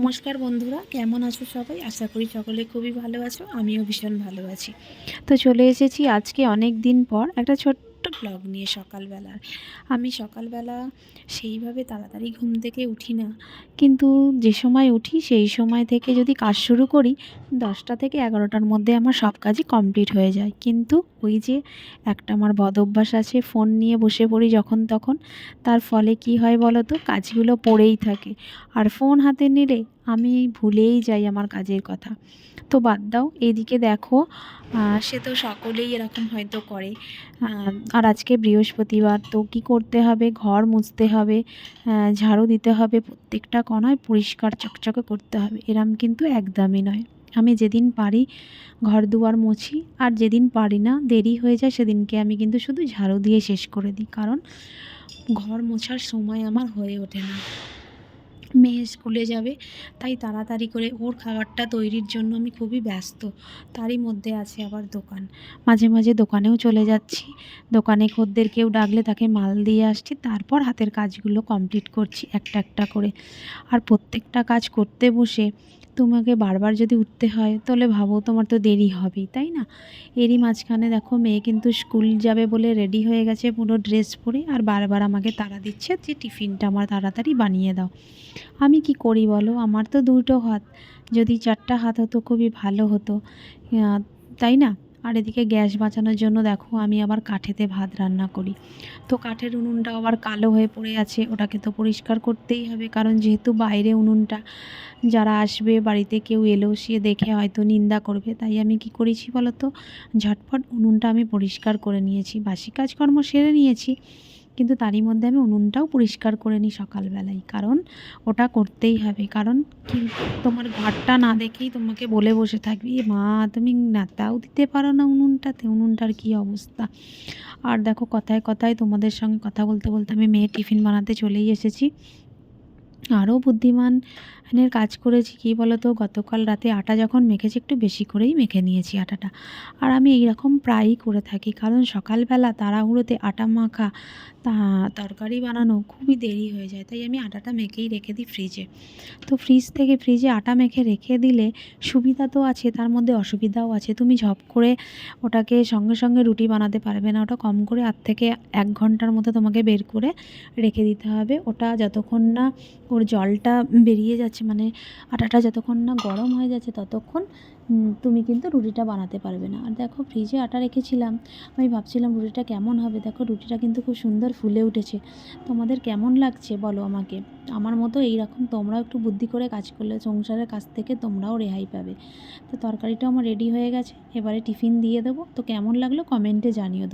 নমস্কার বন্ধুরা, কেমন আছো সবাই? আশা করি সকলে খুবই ভালো আছো, আমিও ভীষণ ভালো আছি। তো চলে এসেছি আজকে অনেক দিন পর একটা ছোট্ট ব্লগ নিয়ে সকালবেলার। আমি সকালবেলা সেইভাবে তাড়াতাড়ি ঘুম থেকে উঠি না। কিন্তু যে সময় উঠি, সেই সময় থেকে যদি কাজ শুরু করি, দশটা থেকে এগারোটার মধ্যে আমার সব কাজই কমপ্লিট হয়ে যায়। কিন্তু ওই যে একটা আমার বদ অভ্যাস আছে ফোন নিয়ে বসে পড়ি যখন তখন, তার ফলে কি হয় বলো তো কাজগুলো পড়েই থাকে। আর ফোন হাতে নিলে আমি ভুলেই যাই আমার কাজের কথা। তো বাদ দাও, এদিকে দেখো সে তো সকলেই এরকম হয়তো করে। আর আজকে বৃহস্পতিবার, তো কী করতে হবে? ঘর মুছতে হবে ঝাড়ু দিতে হবে, প্রত্যেকটা কণায় পরিষ্কার চকচকে করতে হবে। এরম কিন্তু একদমই নয়। আমি যেদিন পারি ঘর দুয়ার মুছি, আর যেদিন পারি না, দেরি হয়ে যায়, সেদিনকে আমি কিন্তু শুধু ঝাড়ু দিয়ে শেষ করে দিই। কারণ ঘর মোছার সময় আমার হয়ে ওঠে না। মেয়ে স্কুলে যাবে। তাই তাড়াতাড়ি করে ওর খাবারটা তৈরির জন্য আমি খুবই ব্যস্ত। তারই মধ্যে আছে আবার দোকান। মাঝে মাঝে দোকানেও চলে যাচ্ছি। দোকানে খদ্দের কেউ ডাকলে তাকে মাল দিয়ে আসছি। তারপর হাতের কাজগুলো কমপ্লিট করছি একটা একটা করে। আর প্রত্যেকটা কাজ করতে বসে তোমাকে বারবার যদি উঠতে হয়, তাহলে ভাবো তোমার তো দেরি হবেই, তাই না? এরই মাঝখানে দেখো মেয়ে কিন্তু স্কুল যাবে বলে রেডি হয়ে গেছে পুরো ড্রেস পরে, আর বারবার আমাকে তাড়া দিচ্ছে যে টিফিনটা আমার তাড়াতাড়ি বানিয়ে দাও। আমি কি করি বলো? আমার তো দুটো হাত, যদি চারটা হাত হতো খুবই ভালো হতো। তাই না? আর এদিকে গ্যাস বাঁচানোর জন্য দেখো আমি আবার কাঠেতে ভাত রান্না করি। তো কাঠের উনুনটা আবার কালো হয়ে পড়ে আছে, ওটাকে তো পরিষ্কার করতেই হবে, কারণ যেহেতু বাইরে উনুনটা যারা আসবে বাড়িতে কেউ এলো, সে দেখে হয়তো নিন্দা করবে। তাই আমি কি করেছি বলো তো? ঝটপট উনুনটা আমি পরিষ্কার করে নিয়েছি, বাসি কাজকর্ম সেরে নিয়েছি। কিন্তু তারই মধ্যে আমি উনুনটাও পরিষ্কার করে নিই সকালবেলায় কারণ ওটা করতেই হবে। কারণ কি, তোমার ঘরটা না দেখেই তোমাকে বলে বসে থাকবি, মা, তুমি নাতাও দিতে পারো না উনুনটাতে, উনুনটার কি অবস্থা? আর দেখো, কথায় কথায় তোমাদের সঙ্গে কথা বলতে বলতে আমি মেয়ে টিফিন বানাতে চলেই এসেছি। আরও বুদ্ধিমানের কাজ করেছি, কী বলো তো গতকাল রাতে আটা যখন মেখেছি, একটু বেশি করেই মেখে নিয়েছি আটাটা। আর আমি এইরকম প্রায়ই করে থাকি, কারণ সকালবেলা তাড়াহুড়োতে আটা মাখা, তা, তরকারি বানানো খুবই দেরি হয়ে যায়। তাই আমি আটাটা মেখেই রেখে দিই ফ্রিজে। তো ফ্রিজ থেকে ফ্রিজে আটা মেখে রেখে দিলে সুবিধা তো আছে, তার মধ্যে অসুবিধাও আছে। তুমি ঝপ করে ওটাকে সঙ্গে সঙ্গে রুটি বানাতে পারবে না, ওটা কম করে আধ থেকে এক ঘণ্টার মতো তোমাকে বের করে রেখে দিতে হবে। ওটা যতক্ষণ না ওর জলটা বেরিয়ে যাচ্ছে মানে আটাটা যতক্ষণ না গরম হয়ে যাচ্ছে ততক্ষণ তুমি কিন্তু রুটিটা বানাতে পারবে না। আর দেখো ফ্রিজে আটা রেখেছিলাম, আমি ভাবছিলাম রুটিটা কেমন হবে? দেখো, রুটিটা কিন্তু খুব সুন্দর ফুলে উঠেছে। তোমাদের কেমন লাগছে বলো আমাকে? আমার মতো এইরকম তোমরাও একটু বুদ্ধি করে কাজ করলে সংসারের কাছ থেকে তোমরাও রেহাই পাবে। তো তরকারিটাও আমার রেডি হয়ে গেছে, এবারে টিফিন দিয়ে দেবো। তো কেমন লাগল কমেন্টে জানিও